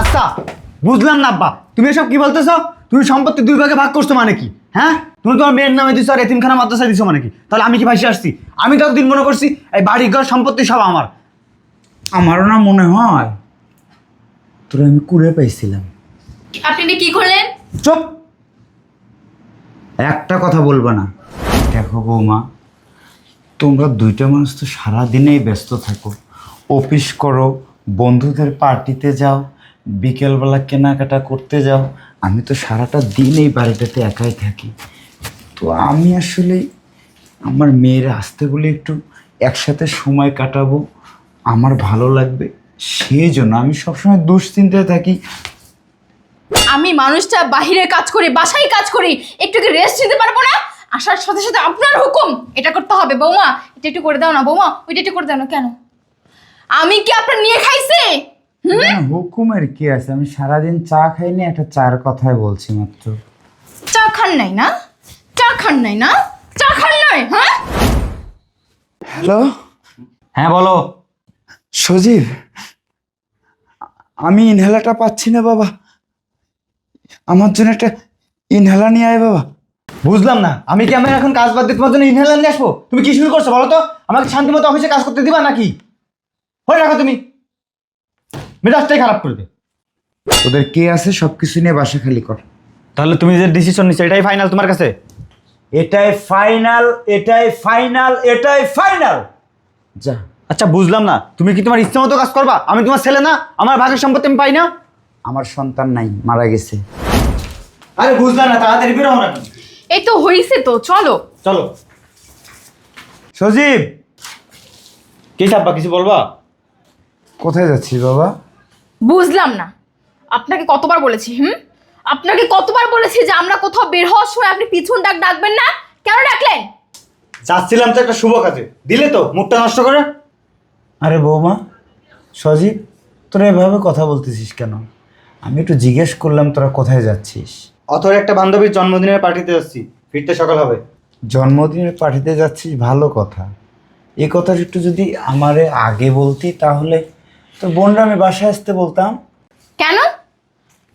আচ্ছা বুঝলাম না আব্বা। তুমি এসব কি বলতেছো? তুমি সম্পত্তি দুই ভাগে ভাগ করছ মানে কি? হ্যাঁ? তুমি তোমার মেয়ের নামে দিছো আর এতিমখানা মাদ্রাসায় দিছো মানে কি? তাহলে আমি কি ভাসি আসছি? আমি ততদিন মনে করছি এই বাড়ি ঘর সম্পত্তি সব আমার। আমারও না মনে হয় তোরা আমি কুড়ে পাইছিলাম। আপনি কি করলেন? চুপ! একটা কথা বলব না। দেখো বৌমা তোমরা দুইটা মানুষ তো সারাদিনেই ব্যস্ত থাকো। অফিস করো বন্ধুদের পার্টিতে যাও। বিকেলবেলা কেনাকাটা করতে যাও। আমি তো সারাটা দিন এই বাড়িটাতে একাই থাকি। তো আমি আসলে আমার মেয়ের আসতে বলে একটু একসাথে সময় কাটাবো। আমার ভালো লাগবে সেই জন্য আমি সবসময় দুশ্চিন্তায় থাকি। আমি মানুষটা বাহিরে কাজ করি, বাসায় কাজ করি একটু কি রেস্ট নিতে পারব না? আসার সাথে সাথে আপনার হুকুম, এটা করতে হবে। বৌমা, এটা একটু করে দাও না, বৌমা, ওইটা একটু করে দাও না, কেন? আমি কি আপনার নিয়ে খাইছে? না, হুকুমের কি আছে? আমি সারাদিন চা খাইনি একটা চার কথাই বলছি মাত্র। চা খান নাই না? চা খান নাই না? চা খান নাই হ্যাঁ? হ্যালো? হ্যাঁ বলো। সজীব আমি ইনহেলারটা পাচ্ছি না বাবা। আমার জন্য একটা ইনহেলার নিয়ে আয় বাবা। বুঝলাম না। আমি কি আমি এখন কাজ বাদ দিয়ে তোমার জন্য ইনহেলার নিয়ে আসব? তুমি কি শুরু করছ বলো তো? আমাকে শান্তি মতো অফিসে কাজ করতে দিবা নাকি? হয়ে রাখো তুমি। মেজাজটাই খারাপ করবে ওদের কে আছে সব কিছু নিয়ে বাসা খালি কর। তাহলে তুমি যে ডিসিশন নিচ্ছ এটাই ফাইনাল তোমার কাছে? এটাই ফাইনাল এটাই ফাইনাল এটাই ফাইনাল যা। আচ্ছা বুঝলাম না। তুমি কি তোমার ইচ্ছে মতো কাজ করবা? আমি তোমার ছেলে না আমার ভাগের সম্পত্তি আমি পাই না। আমার সন্তান নাই মারা গেছে। আরে বুঝলাম না তাড়াতাড়ি বেরো না এই তো হইছে তো চলো। চলো। সজীব! কি চাপা কিছু বলবা? কোথায় যাচ্ছিস বাবা? বুঝলাম না। আপনাকে কতবার বলেছি হুম? আপনাকে কতবার বলেছি যে আমরা কোথাও বের হওয়ার সময় আপনি পিছন ডাক ডাকবেন না? কেন ডাকলেন? যাচ্ছিলাম তো একটা শুভ কাজে। দিলে তো মুখটা নষ্ট করে। আরে বৌমা সজীব তোরা এভাবে কথা বলতেছিস কেন? আমি একটু জিজ্ঞেস করলাম তোরা কোথায় যাচ্ছিস। অথর একটা বান্ধবীর জন্মদিনের পার্টিতে যাচ্ছি ফিরতে সকাল হবে। জন্মদিনের পার্টিতে যাচ্ছিস ভালো কথা। এই কথাটা একটু যদি আমারে আগে বলতি তাহলে তোর বোনরা আমি বাসায় আসতে বলতাম। কেন?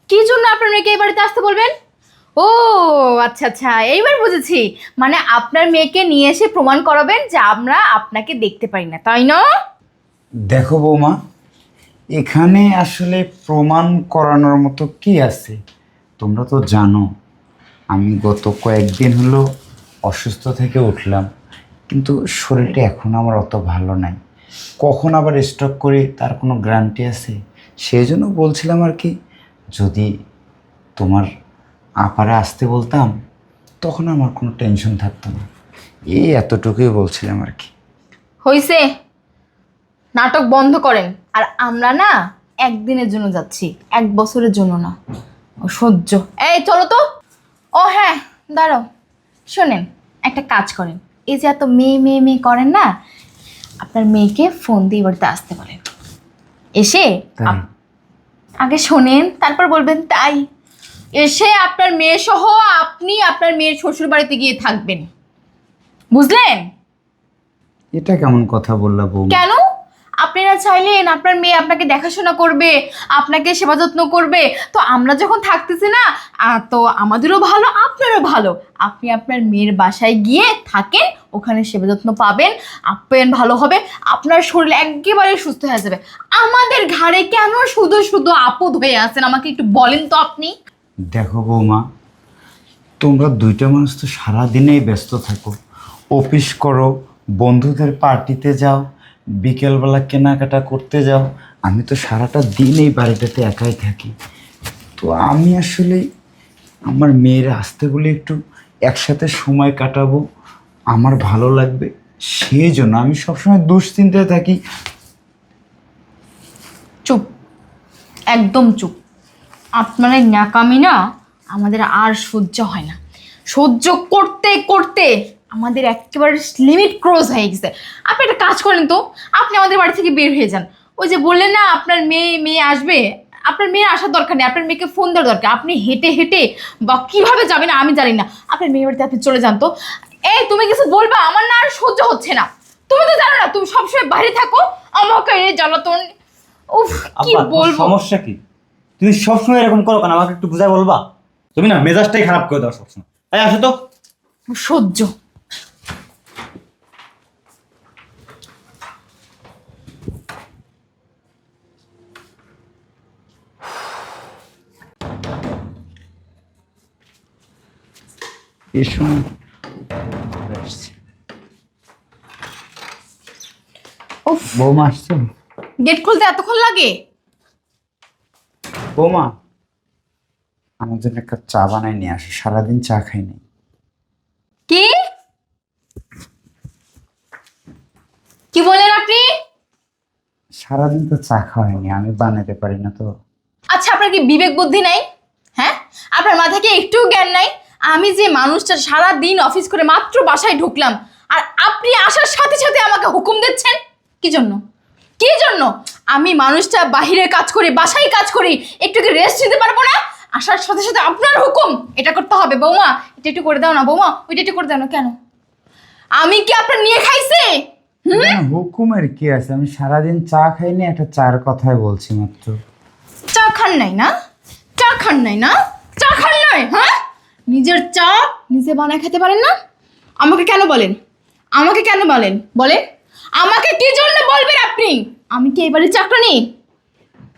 কি জন্য আপনার মেয়েকে এই বাড়িতে আসতে বলবেন? ও আচ্ছা আচ্ছা এইবার বুঝেছি। মানে আপনার মেয়েকে নিয়ে এসে প্রমাণ করাবেন যে আমরা আপনাকে দেখতে পারি না তাই না? দেখো বৌমা এখানে আসলে প্রমাণ করানোর মতো কি আছে? তোমরা তো জানো আমি গত কয়েকদিন হলো অসুস্থ থেকে উঠলাম কিন্তু শরীরটা এখন আমার অত ভালো নাই। কখন আবার স্টক করি, তার কোনো গ্যারান্টি আছে? সেই জন্য বলছিলাম আর কি, যদি তোমার আপারে আসতে বলতাম, তখন আমার কোনো টেনশন থাকতো না। এই এতটুকুই বলছিলাম আর কি। হইছে। নাটক বন্ধ করেন। আর আমরা না একদিনের জন্য যাচ্ছি, এক বছরের জন্য না। সহ্য। এই, চলো তো। ও হ্যাঁ দাঁড়াও। শোনেন, একটা কাজ করেন। এই যে এত মেয়ে মেয়ে মেয়ে করেন না আপনার মেয়েকে ফোন দিয়ে বাড়িতে আসতে বলেন। এসে আপ- আগে শোনেন তারপর বলবেন তাই। এসে আপনার মেয়ে সহ আপনি আপনার মেয়ের শ্বশুর বাড়িতে গিয়ে থাকবেন। বুঝলেন? এটা কেমন কথা বললা বউ কেন আপনারা চাইলেন আপনার মেয়ে আপনাকে দেখাশোনা করবে, আপনাকে সেবা যত্ন করবে। তো আমরা যখন থাকতেছি না তো আমাদেরও ভালো, আপনারও ভালো। আপনি আপনার মেয়ের বাসায় গিয়ে থাকেন, ওখানে সেবা যত্ন পাবেন আপ্যায়ন ভালো হবে, আপনার শরীর একেবারে সুস্থ হয়ে যাবে। আমাদের ঘাড়ে কেন শুধু শুধু আপদ হয়ে আছেন? আমাকে একটু বলেন তো আপনি। দেখো বৌমা, তোমরা দুইটা মানুষ তো সারাদিনেই ব্যস্ত থাকো। অফিস করো, বন্ধুদের পার্টিতে যাও বিকেলবেলা কেনাকাটা করতে যাও। আমি তো সারাটা দিন এই বাড়িটাতে একাই থাকি। তো আমি আসলে আমার মেয়ের আসতে বলে একটু একসাথে সময় কাটাবো। আমার ভালো লাগবে। সেই জন্য আমি সবসময় দুশ্চিন্তায় থাকি। চুপ। একদম চুপ। আপনার এই ন্যাকামি না আমাদের আর সহ্য হয় না। সহ্য করতে করতে আমাদের একেবারে লিমিট ক্রস হয়ে গেছে। আপনি একটা কাজ করেন তো আপনি আমাদের বাড়ি থেকে বের হয়ে যান। ওই যে বললেন না আপনার মেয়ে মেয়ে আসবে আপনার মেয়ে আসার দরকার নেই আপনার মেয়েকে ফোন দেওয়ার দরকার। আপনি হেঁটে হেঁটে বা কীভাবে যাবেন আমি জানি না। আপনার মেয়ের বাড়িতে আপনি চলে যান তো। এই তুমি কিছু বলবা? আমার না আর সহ্য হচ্ছে না। তুমি তো জানো না তুমি সবসময় বাইরে থাকো আমাকে এই জ্বালাতন উফ কি বলব? সমস্যা কি? তুমি সবসময় এরকম করো কেন? আমাকে একটু বুঝাই বলবা? তুমি না মেজাজটাই খারাপ করে দাও সবসময়। এই আসো তো। সহ্য। উফ বৌমা আসছে। গেট খুলতে এতক্ষণ লাগে? বৌমা আমার জন্য একটা চা বানাই নিয়ে আসো সারাদিন চা খাই নাই। কি? কি বলেন আপনি? সারাদিন তো চা খাওয়াইনি আমি বানাতে পারি না তো। আচ্ছা আপনার কি বিবেক বুদ্ধি নাই? হ্যাঁ? আপনার মাথায় কি একটু জ্ঞান নাই? আমি যে মানুষটা সারা দিন অফিস করে মাত্র বাসায় ঢুকলাম আর আপনি আসার সাথে সাথে আমাকে হুকুম দিচ্ছেন? কি জন্য? কি জন্য? আমি মানুষটা বাহিরে কাজ করি বাসায় কাজ করি একটু কি রেস্ট নিতে পারব না? আসার সাথে সাথে আপনার হুকুম। এটা করতে হবে বৌমা। এটা একটু করে দাও না বৌমা। ওইটা একটু করে দাও না কেন? আমি কি আপনার নিয়ে খাইছে? হুকুমের কি আছে? আমি সারাদিন চা খাইনি একটা চার কথাই বলছি মাত্র। চা খান নাই না? চা খান নাই না? চা খান নাই হ্যাঁ? নিজের চা নিজে বানায় খেতে পারেন না? আমাকে কেন বলেন? আমাকে কেন বলেন? বলেন। আমাকে কি জন্য বলবেন আপনি? আমি কি এবারে চাকরানি?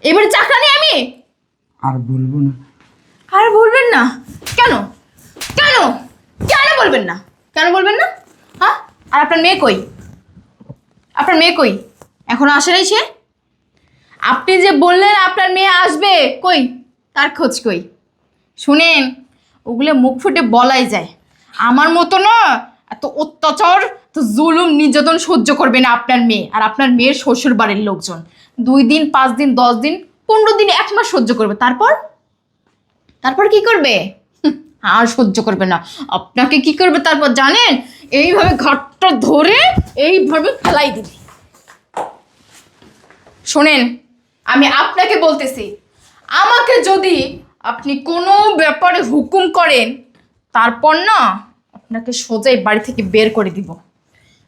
এবারে চাকরানি আমি? আর বলব না। আর বলবেন না? কেন? কেন? কেন বলবেন না? কেন বলবেন না? হ্যাঁ? আর আপনার মেয়ে কই? আপনার মেয়ে কই? এখনও আসে নাই সে? আপনি যে বললেন আপনার মেয়ে আসবে কই? তার খোঁজ কই? শুনেন ওগুলো মুখ ফুটে বলাই যায়। আমার মতো না, এত অত্যাচার তো জুলুম, নির্যাতন সহ্য করবে না আপনার মেয়ে আর আপনার মেয়ের শ্বশুর বাড়ির লোকজন। দুই দিন, পাঁচ দিন, দশ দিন, পনেরো দিন এক মাস সহ্য করবে। তারপর? তারপর কি করবে? আর সহ্য করবে না। আপনাকে কি করবে তারপর জানেন? এইভাবে ঘাটটা ধরে এইভাবে ফেলাই দিবে। শোনেন, আমি আপনাকে বলতেছি, আমাকে যদি আপনি কোনো ব্যাপারে হুকুম করেন, তারপর না আপনাকে সোজাই বাড়ি থেকে বের করে দিব।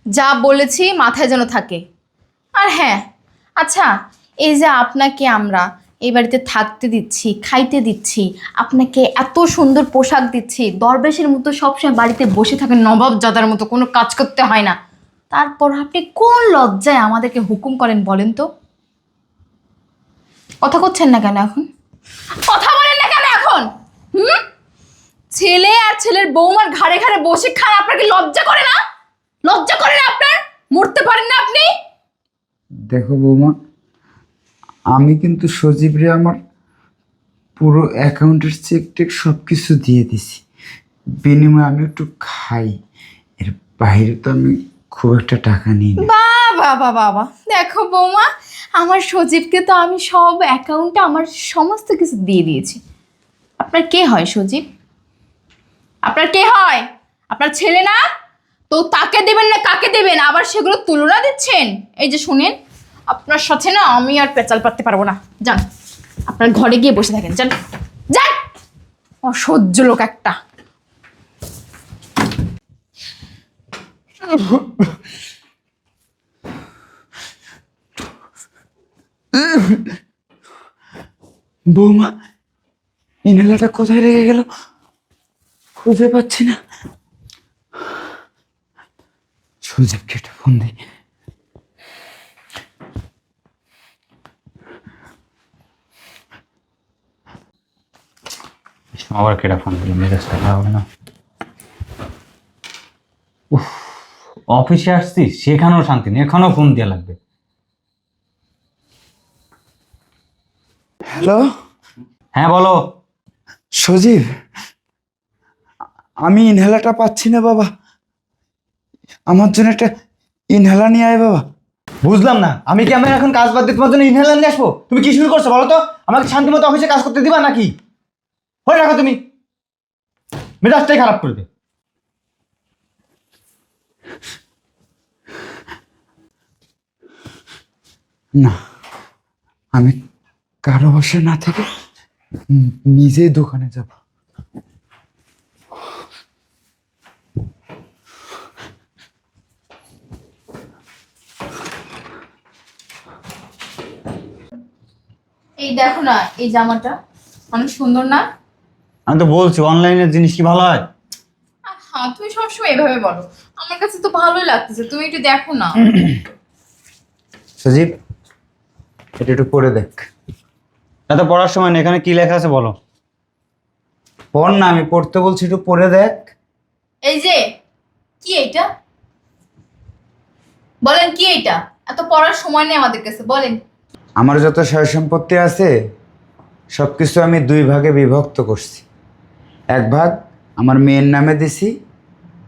যা বলেছি মাথায় যেন থাকে। আর হ্যাঁ আচ্ছা এই যে আপনাকে আমরা এই বাড়িতে থাকতে দিচ্ছি, খাইতে দিচ্ছি, আপনাকে এত সুন্দর পোশাক দিচ্ছি, দরবেশের মতো সবসময় বাড়িতে বসে থাকেন নবাব জাদার মতো কোনো কাজ করতে হয় না। তারপর আপনি কোন লজ্জায় আমাদেরকে হুকুম করেন বলেন তো? কথা করছেন না কেন এখন? কথা এখন হুম? ছেলে আর ছেলের বৌমার ঘাড়ে ঘাড়ে বসে খান আপনাকে লজ্জা করে না? লজ্জা করে না আপনার? মরতে পারেন না আপনি? দেখো বৌমা আমি কিন্তু সজীবরে আমার পুরো অ্যাকাউন্টের চেক টেক সব কিছু দিয়ে দিছি। বিনিময়ে আমি একটু খাই এর বাইরে তো আমি খুব একটা টাকা নিই না। বাবা বাবা বাবা দেখো বৌমা আমার সজীবকে তো আমি সব অ্যাকাউন্টে আমার সমস্ত কিছু দিয়ে দিয়েছি। আপনার কে হয় সজীব? আপনার কে হয়? আপনার ছেলে না? তো তাকে দেবেন না কাকে দেবেন? আবার সেগুলো তুলনা দিচ্ছেন? এই যে শুনেন, আপনার সাথে না আমি আর পেঁচাল পারতে পারব না। যান, আপনার ঘরে গিয়ে বসে থাকেন। যান যান! অসহ্য লোক একটা। বৌমা ইনহেলারটা কোথায় রেখে গেল? খুঁজে পাচ্ছি না। সুজীবকে একটা ফোন দিই। আবার কেটা ফোন দিল? মেজাজটা খারাপ হবে না। উফ, অফিসে আসছি সেখানেও শান্তি নেই এখানেও ফোন দেওয়া লাগবে। হ্যালো হ্যাঁ বলো। সজীব আমি ইনহেলারটা পাচ্ছি না বাবা। আমার জন্য একটা ইনহেলার নিয়ে আয় বাবা। বুঝলাম না। আমি কি আমি এখন কাজ বাদ দিয়ে তোমার জন্য ইনহেলার নিয়ে আসব? তুমি কি শুরু করছ বলো তো? আমাকে শান্তি মতো অফিসে কাজ করতে দিবা নাকি? হয়ে রাখো তুমি। মেজাজটাই খারাপ করবে না আমি কারও বসে না থেকে নিজেই দোকানে যাব। এই এই দেখো না এই জামাটা অনেক সুন্দর না? আমি তো বলছি অনলাইনের জিনিস কি ভালো হয়? হ্যাঁ তুমি সবসময় এভাবে বলো। আমার কাছে তো ভালোই লাগতেছে তুমি একটু দেখো না। সজীব এটা একটু পরে দেখ। এত পড়ার সময় নেই এখানে কি লেখা আছে বলো? পড় না আমি পড়তে বলছি একটু পড়ে দেখ। এই যে কি এটা বলেন কি এটা এত পড়ার সময় নেই আমাদের কাছে বলেন। আমার যত সয় সম্পত্তি আছে সব কিছু আমি দুই ভাগে বিভক্ত করছি। এক ভাগ আমার মেয়ের নামে দিছি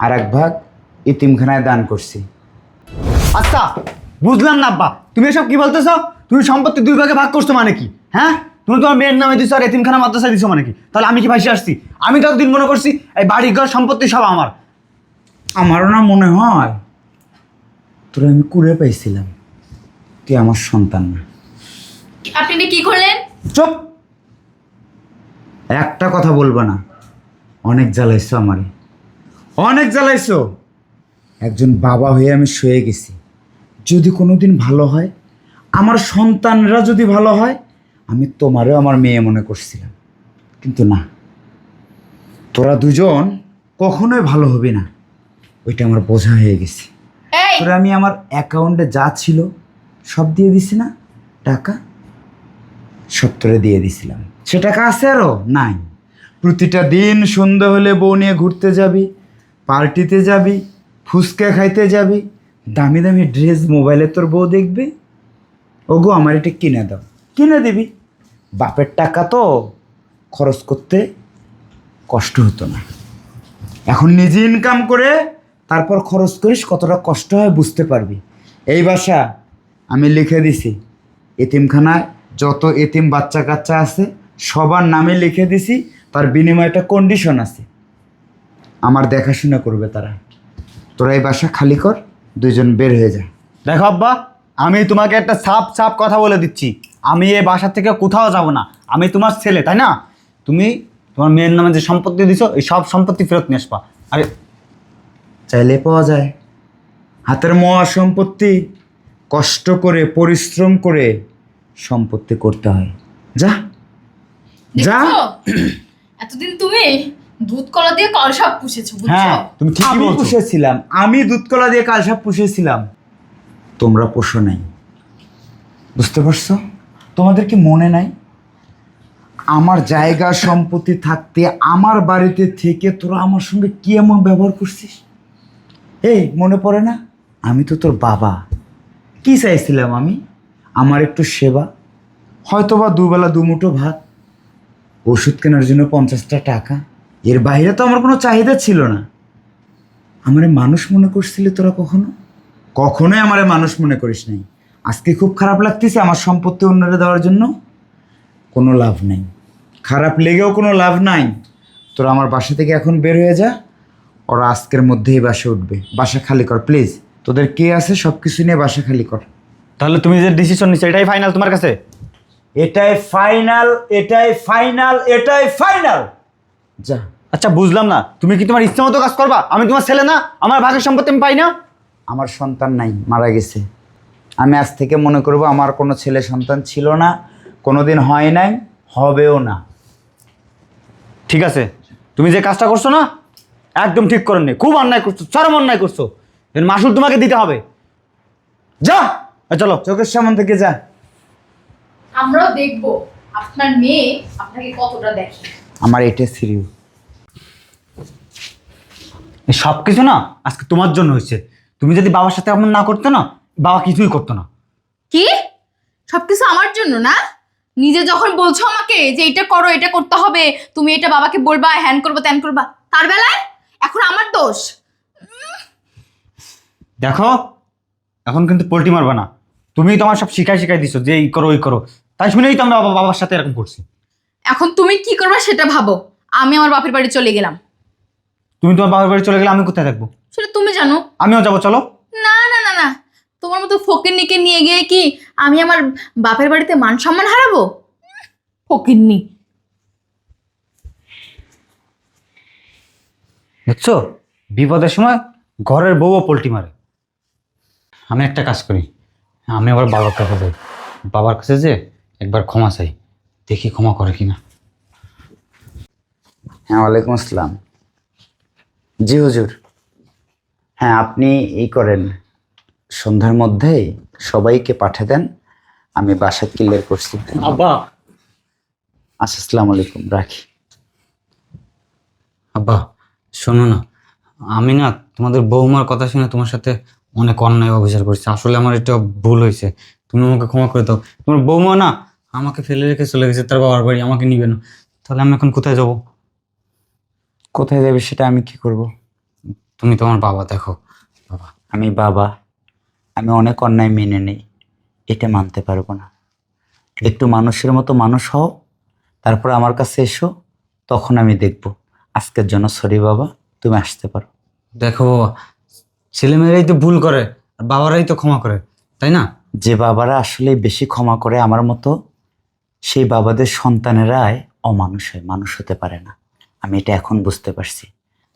আর এক ভাগ ইতিমখানায় দান করছি। আচ্ছা বুঝলাম না আব্বা। তুমি এসব কি বলতেছো? তুমি সম্পত্তি দুই ভাগে ভাগ করছ মানে কি? হ্যাঁ? তুমি তোমার মেয়ের নামে দিছো আর এতিমখানা মাদ্রাসায় দিছো মানে কি? তাহলে আমি কি ভাসি আসছি? আমি ততদিন মনে করছি এই বাড়ি ঘর সম্পত্তি সব আমার? আমারও না মনে হয়। তোরা আমি কুড়ে পাইছিলাম। তুই আমার সন্তান না। আপনি কি করলেন? চুপ! একটা কথা বলব না। অনেক জ্বালাইছো আমারে। অনেক জ্বালাইছো। একজন বাবা হয়ে আমি শুয়ে গেছি। যদি কোনোদিন ভালো হয় আমার সন্তানরা যদি ভালো হয় আমি তোমারও আমার মেয়ে মনে করছিলাম। কিন্তু না। তোরা দুজন কখনোই ভালো হবে না। ওইটা আমার বোঝা হয়ে গেছে। তোরা আমি আমার অ্যাকাউন্টে যা ছিল সব দিয়ে দিছি না? টাকা? সত্তরে দিয়ে দিছিলাম। সে টাকা আছে আরও নাই। প্রতিটা দিন সন্ধ্যা হলে বউ নিয়ে ঘুরতে যাবি পার্টিতে যাবি ফুচকা খাইতে যাবি দামি দামি ড্রেস মোবাইলে তোর বউ দেখবে? ওগো আমার এটা কিনে দাও। কিনে দিবি? বাপের টাকা তো খরচ করতে কষ্ট হতো না। এখন নিজে ইনকাম করে তারপর খরচ করিস, কতটা কষ্ট হয় বুঝতে পারবি। এই বাসা আমি লিখে দিছি। এতিমখানায় যত এতিম বাচ্চা কাচ্চা আছে, সবার নামে লিখে দিছি, তার বিনিময়ে একটা কন্ডিশন আছে। আমার দেখাশোনা করবে তারা। তোরা এই বাসা খালি কর, দুইজন বের হয়ে যা। দেখো আব্বা, আমি তোমাকে একটা সাপ সাপ কথা বলে দিচ্ছি। আমি এই বাসা থেকে কোথাও যাব না। আমি তোমার ছেলে তাই না? তুমি তোমার মেয়ের নামে যে সম্পত্তি দিছো এই সব সম্পত্তি ফেরত নিয়ে আসবা। আরে চাইলে পাওয়া যায়। হাতের মহা সম্পত্তি কষ্ট করে পরিশ্রম করে সম্পত্তি করতে হয়। যা। যা। দেখছ? এতদিন তুমি দুধ কলা দিয়ে কলসাপ পুষেছো বুঝছ? হ্যাঁ তুমি ঠিকই আমি বলছো। পুষেছিলাম। আমি দুধকলা দিয়ে কালসাপ পুষেছিলাম। তোমরা পোষো নাই। বুঝতে পারছ? তোমাদের কি মনে নাই? আমার জায়গা, সম্পত্তি থাকতে আমার বাড়িতে থেকে তোরা আমার সঙ্গে কি এমন ব্যবহার করছিস? এই, মনে পড়ে না? আমি তো তোর বাবা। কি চাইছিলাম আমি? আমার একটু সেবা, হয়তোবা দুবেলা দুমুঠো ভাত, ওষুধ কেনার জন্য পঞ্চাশটা টাকা। এর বাইরে তো আমার কোনো চাহিদা ছিল না। আমারে মানুষ মনে করছিলি তোরা কখনো? কখনোই আমারে মানুষ মনে করিস নাই। আজকে খুব খারাপ লাগতেছে আমার সম্পত্তি অন্যরা দেওয়ার জন্য। কোনো লাভ নেই। খারাপ লেগেও কোনো লাভ নাই। তোরা আমার বাসা থেকে এখন বের হয়ে যা। ওরা আজকের মধ্যেই বাসা উঠবে। বাসা খালি কর প্লিজ। তোদের কে আছে সব কিছু নিয়ে বাসা খালি কর। তাহলে তুমি যে ডিসিশন নিচ্ছ এটাই ফাইনাল তোমার কাছে? এটাই ফাইনাল এটাই ফাইনাল এটাই ফাইনাল যা। আচ্ছা বুঝলাম না। তুমি কি তোমার ইচ্ছে মতো কাজ করবা? আমি তোমার ছেলে না? আমার ভাগের সম্পত্তি আমি পাই না? আমার সন্তান নাই মারা গেছে। আমি আজ থেকে মনে করব আমার কোনো ছেলে সন্তান ছিল না কোনো দিন হয় নাই হবেও না। ঠিক আছে? তুমি যে কাজটা করছ না একদম ঠিক করেননি। খুব অন্যায় করছ চরম অন্যায় করছ। মাসুল তোমাকে দিতে হবে। যা! চলো। চোখের সামন থেকে যা। আমরাও দেখব আপনার মেয়ে আপনাকে কতটা দেখে। আমার এটা সিরিয়াস এই সব কিছু না আজকে তোমার জন্য হয়েছে। তুমি যদি বাবার সাথে এমন না করতো না বাবা কিছুই করতো না। কি? সবকিছু আমার জন্য না? নিজে যখন বলছো আমাকে যে এটা করো এটা করতে হবে তুমি এটা বাবাকে বলবা হ্যান করব ত্যান করবা তার বেলায় এখন আমার দোষ। দেখো এখন কিন্তু পোল্টি মারবে না। তুমি তোমার সব শিখাই শিখাই দিছো যে এই করো ওই করো। তাই শুনেই তো আমরা বাবার সাথে এরকম করছি। এখন তুমি কি করবা সেটা ভাবো। আমি আমার বাপের বাড়ি চলে গেলাম। তুমি তোমার বাবার বাড়ি চলে গেলে আমি কোথায় থাকব? সেটা তুমি জানো। আমিও যাব চলো। তোমার মতো ফকিরনিকে নিয়ে গিয়ে কি আমি আমার বাপের বাড়িতে মান সম্মান হারাবো? ফকিরনি দেখছ বিপদের সময় ঘরের বউও পোল্টি মারে। আমি একটা কাজ করি আমি আবার বাবার কাছে যাই। বাবার কাছে যে একবার ক্ষমা চাই দেখি ক্ষমা করে কিনা। হ্যাঁ ওয়ালাইকুম আসসালাম। জি হুজুর। হ্যাঁ আপনি এই করেন। সন্ধ্যার মধ্যেই সবাইকে পাঠিয়ে দেন আমি বাসা ক্লিয়ার করছি। আব্বা। আচ্ছা আসসালামু আলাইকুম রাখি। আব্বা শোনো না আমি না তোমাদের বৌমার কথা শুনে তোমার সাথে অনেক অন্যায় অবিচার করছি। আসলে আমার এটা ভুল হয়েছে। তুমি আমাকে ক্ষমা করে দাও। তোমার বৌমা না আমাকে ফেলে রেখে চলে গেছে তার বাবার বাড়ি আমাকে নিবে না। তাহলে আমি এখন কোথায় যাব? কোথায় যাবে সেটা আমি কি করব? তুমি তোমার বাবা দেখো। বাবা। আমি বাবা। আমি অনেক অন্যায় মেনে নেই এটা মানতে পারব না। একটু মানুষের মতো মানুষ হও তারপর আমার কাছে এসো তখন আমি দেখব। আজকের জন্য সরি বাবা তুমি আসতে পারো। দেখো বাবা ছেলেমেয়েরাই তো ভুল করে আর বাবারাই তো ক্ষমা করে তাই না? যে বাবারা আসলে বেশি ক্ষমা করে আমার মতো সেই বাবাদের সন্তানেরাই অমানুষ হয় মানুষ হতে পারে না। আমি এটা এখন বুঝতে পারছি।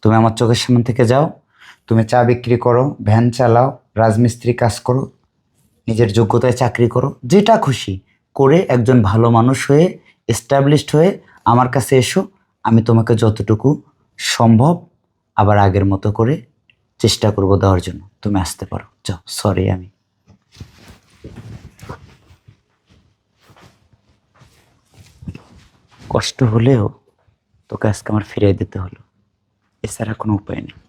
তুমি আমার চোখের সামনে থেকে যাও তুমি চা বিক্রি করো ভ্যান চালাও রাজমিস্ত্রি কাজ করো, নিজের যোগ্যতায় চাকরি করো, যেটা খুশি করে একজন ভালো মানুষ হয়ে এস্টাবলিশড হয়ে আমার কাছে এসো, আমি তোমাকে যতটুকু সম্ভব আবার আগের মতো করে চেষ্টা করব দেওয়ার জন্য। তুমি আসতে পারো। যাও। সরি আমি। কষ্ট হলেও তোকে আজকে আমার ফিরিয়ে দিতে হলো। এছাড়া কোনো উপায় নেই।